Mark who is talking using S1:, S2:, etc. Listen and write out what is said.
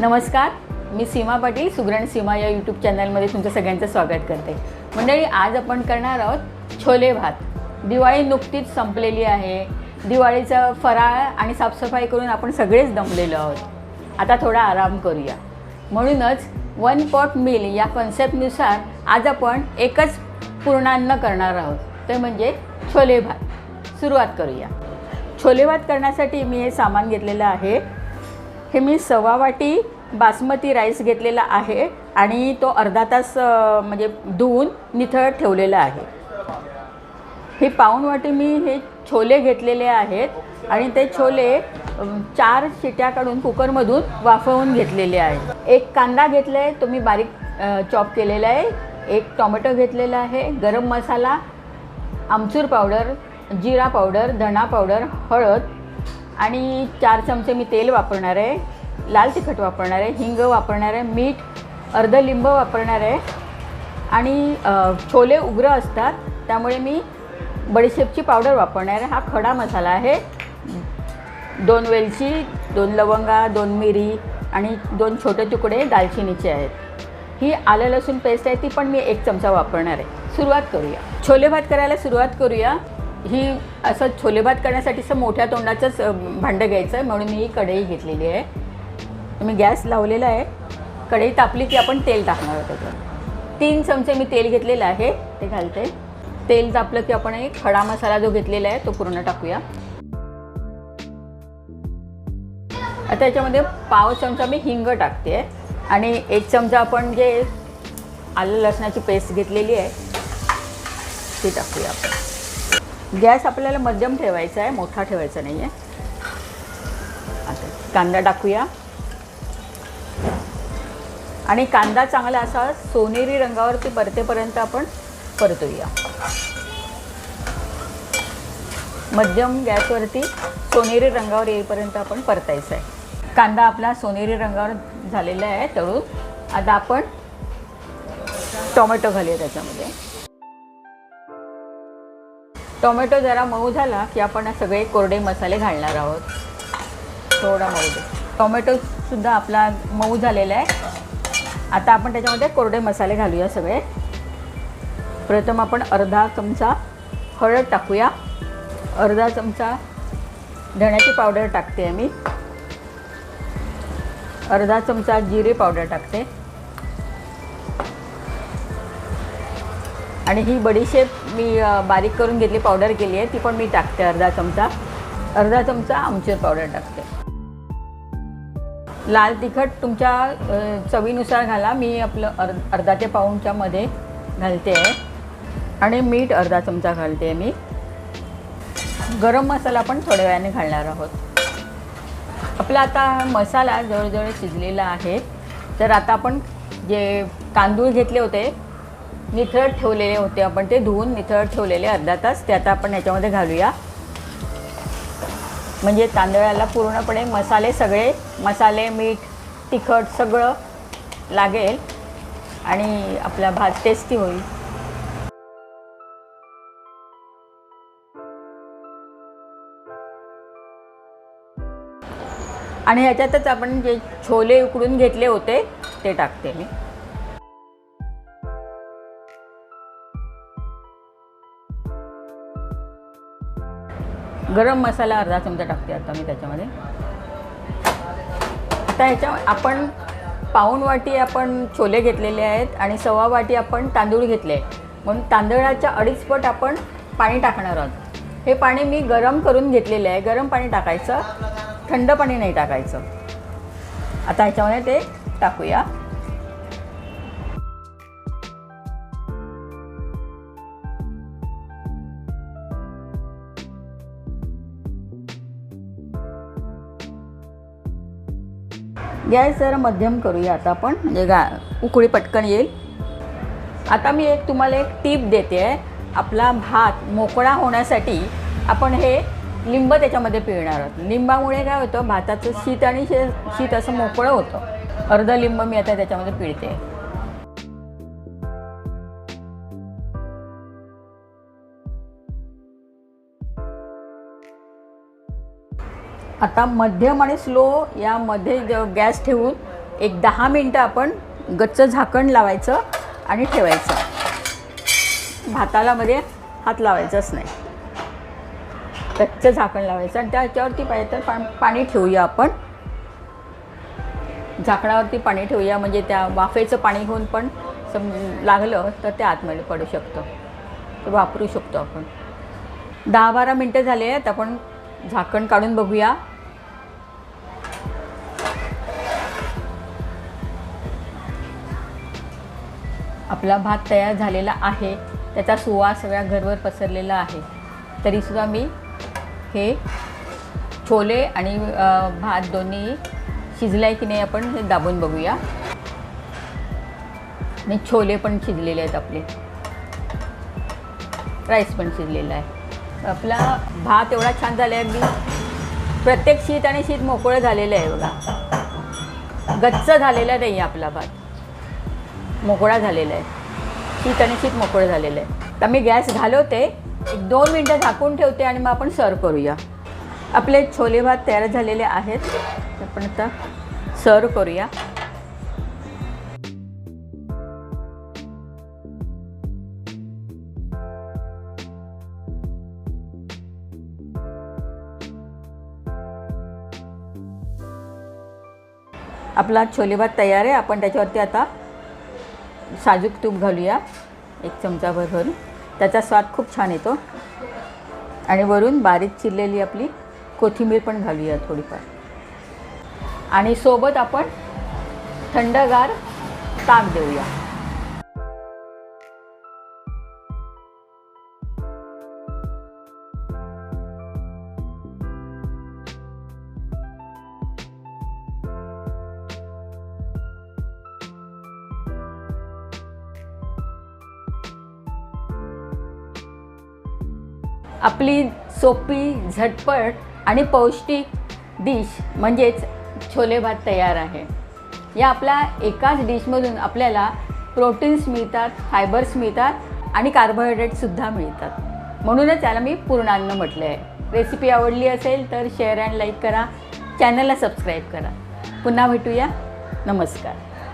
S1: नमस्कार मी सीमा पाटील सुगरण सीमा या यूट्यूब चॅनलमध्ये तुमचं सगळ्यांचं स्वागत करते. मंडळी आज आपण करणार आहोत छोले भात. दिवाळी नुकतीच संपलेली आहे. दिवाळीचा फराळ आणि साफसफाई करून आपण सगळेच दमलेलो आहोत. आता थोडा आराम करूया. म्हणूनच वन पॉट मिल या कॉन्सेप्टनुसार आज आपण एकच पूर्णान्न करणार आहोत. ते म्हणजे छोले भात. सुरुवात करूया. छोले भात करण्यासाठी मी हे सामान घेतलेलं आहे. हे मी सव्वा वाटी बासमती राईस घेतलेला आहे आणि तो अर्धा तास म्हणजे धुवून निथळ ठेवलेला आहे. हे पाऊण वाटी मी हे छोले घेतलेले आहेत आणि ते छोले चार शिट्या काढून कुकरमधून वाफवून घेतलेले आहेत. एक कांदा घेतला आहे तो मी बारीक चॉप केलेला आहे. एक टोमॅटो घेतलेला आहे गरम मसाला आमचूर पावडर जिरा पावडर धणा पावडर हळद आणि चार चमचे मी तेल वापरणार आहे लाल तिखट वापरणार आहे हिंग वापरणार आहे मीठ अर्ध लिंब वापरणार आहे आणि छोले उग्र असतात त्यामुळे मी बडीशेपची पावडर वापरणार आहे. हा खडा मसाला आहे. दोन वेलची दोन लवंगा दोन मिरी आणि दोन छोटे तुकडे दालचिनीचे आहेत. ही आलं लसूण पेस्ट आहे ती पण मी एक चमचा वापरणार आहे. सुरुवात करूया. छोले भात करायला सुरुवात करूया. ही असं छोले भात करण्यासाठी असं मोठ्या तोंडाचंच भांडं घ्यायचं आहे म्हणून मी ही कढई घेतलेली आहे. मी गॅस लावलेला आहे. कढई तापली की आपण तेल टाकणार आहोत त्याच्यात. तीन चमचे मी तेल घेतलेलं आहे. ते घालते. तेल तापलं की आपण एक खडा मसाला जो घेतलेला आहे तो पूर्ण टाकूया. आता याच्यामध्ये पाव चमचा मी हिंग टाकते. आणि एक चमचा आपण जे आलं लसणाची पेस्ट घेतलेली आहे ती टाकूया आपण. गॅस आपल्याला मध्यम ठेवायचा आहे मोठा ठेवायचा नाही आहे आता कांदा टाकूया. आणि कांदा चांगला असा सोनेरी रंगावरती परतेपर्यंत आपण परतूया. मध्यम गॅसवरती सोनेरी रंगावर येईपर्यंत आपण परतायचं आहे कांदा आपला सोनेरी रंगावर झालेला आहे तळून. आता आपण टोमॅटो घालूया त्याच्यामध्ये. टोमॅटो जरा मऊ झाला की आपण सगळे कोरडे मसाले घालणार आहोत. थोडा मऊ दे. टोमॅटोसुद्धा आपला मऊ झालेला आहे. आता आपण त्याच्यामध्ये कोरडे मसाले घालूया सगळे. प्रथम आपण अर्धा चमचा हळद टाकूया. अर्धा चमचा धण्याची पावडर टाकते मी अर्धा चमचा जिरे पावडर टाकते. आणि ही बडीशेप मी बारीक करून घेतली पावडर केली आहे ती पण मी टाकते अर्धा चमचा. अर्धा चमचा आमचूर पावडर टाकते. लाल तिखट तुमच्या चवीनुसार घाला. मी आपलं अर् अर्धा ते पाऊणच्या मध्ये घालते. आहे आणि मीठ अर्धा चमचा घालते मी. गरम मसाला पण थोड्या वेळाने घालणार आहोत. आपला आता मसाला जवळजवळ शिजलेला आहे. तर आता आपण जे तांदूळ घेतले होते निथळत ठेवलेले होते आपण ते धुवून निथळत ठेवलेले अर्धा तास. ते आता आपण याच्यामध्ये घालूया. म्हणजे तांदळाला पूर्णपणे मसाले सगळे मसाले मीठ तिखट सगळं लागेल आणि आपला भात टेस्टी होईल. आणि ह्याच्यातच आपण जे छोले उकडून घेतले होते ते टाकते मी. गरम मसाला अर्धा चमचा टाकते आता मी त्याच्यामध्ये. आता ह्याच्या आपण पाऊण वाटी आपण छोले घेतलेले आहेत आणि सव्वा वाटी आपण तांदूळ घेतले म्हणून तांदळाच्या अडीच पट आपण पाणी टाकणार आहोत. हे पाणी मी गरम करून घेतलेले आहे. गरम पाणी टाकायचं. थंड पाणी नाही टाकायचं. आता ह्याच्यामध्ये ते टाकूया. गॅस जरा मध्यम करूया आता आपण. म्हणजे गा उकळी पटकन येईल. आता मी एक तुम्हाला एक टीप देते. आहे आपला भात मोकळा होण्यासाठी आपण हे लिंब त्याच्यामध्ये पिळणार आहोत. लिंबामुळे काय होतं भाताचं शीत आणि शे शीत असं मोकळं होतं. अर्ध लिंब मी आता त्याच्यामध्ये पिळते. आता मध्यम आणि स्लो यामध्ये गॅस ठेवून एक दहा मिनटं आपण गच्च झाकण लावायचं आणि ठेवायचं. भाताला मध्ये हात लावायचाच नाही. गच्च झाकण लावायचं आणि त्याच्यावरती पाहिजे तर पा पाणी ठेवूया आपण. झाकणावरती पाणी ठेवूया म्हणजे त्या वाफेचं पाणी घेऊन पण सम लागलं तर ते आतमध्ये पडू शकतं. ते वापरू शकतो आपण. दहा बारा मिनटं झाले आहेत आपण झाकण काढून बघूया. आपला भात तयार झालेला आहे त्याचा सुवास सगळ्या घरवर पसरलेला आहे. तरीसुद्धा मी हे छोले आणि भात दोन्ही शिजला आहे की नाही आपण हे दाबून बघूया. आणि छोले पण शिजलेले आहेत आपले. राईस पण शिजलेला आहे. आपला भात एवढा छान झाला आहे अगदी. प्रत्येक शीत आणि शीत मोकळं झालेलं आहे बघा. गच्च झालेला नाही आपला भात. मोकळा झालेला आहे. शीत आणि शीत मोकळं झालेलं आहे. तर मी गॅस घालवते एक दोन मिनटं झाकून ठेवते आणि मग आपण सर्व करूया. आपले छोले भात तयार झालेले आहेत. आपण आता सर्व करूया. आपला छोले भात तयार आहे. आपण त्याच्यावरती आता साजूक तूप घालूया एक चमचाभर भरून. त्याचा स्वाद खूप छान येतो. आणि वरून बारीक चिरलेली आपली कोथिंबीर पण घालूया थोडीफार. आणि सोबत आपण थंडगार ताक देऊया. आपली सोपी झटपट आणि पौष्टिक डिश म्हणजेच छोले भात तयार आहे. या आपल्या एकाच डिशमधून आपल्याला प्रोटीन्स मिळतात फायबर्स मिळतात आणि कार्बोहायड्रेटसुद्धा मिळतात. म्हणूनच याला मी पूर्णान्न म्हटलं आहे रेसिपी आवडली असेल तर शेअर अँड लाईक करा. चॅनलला सबस्क्राईब करा. पुन्हा भेटूया. नमस्कार.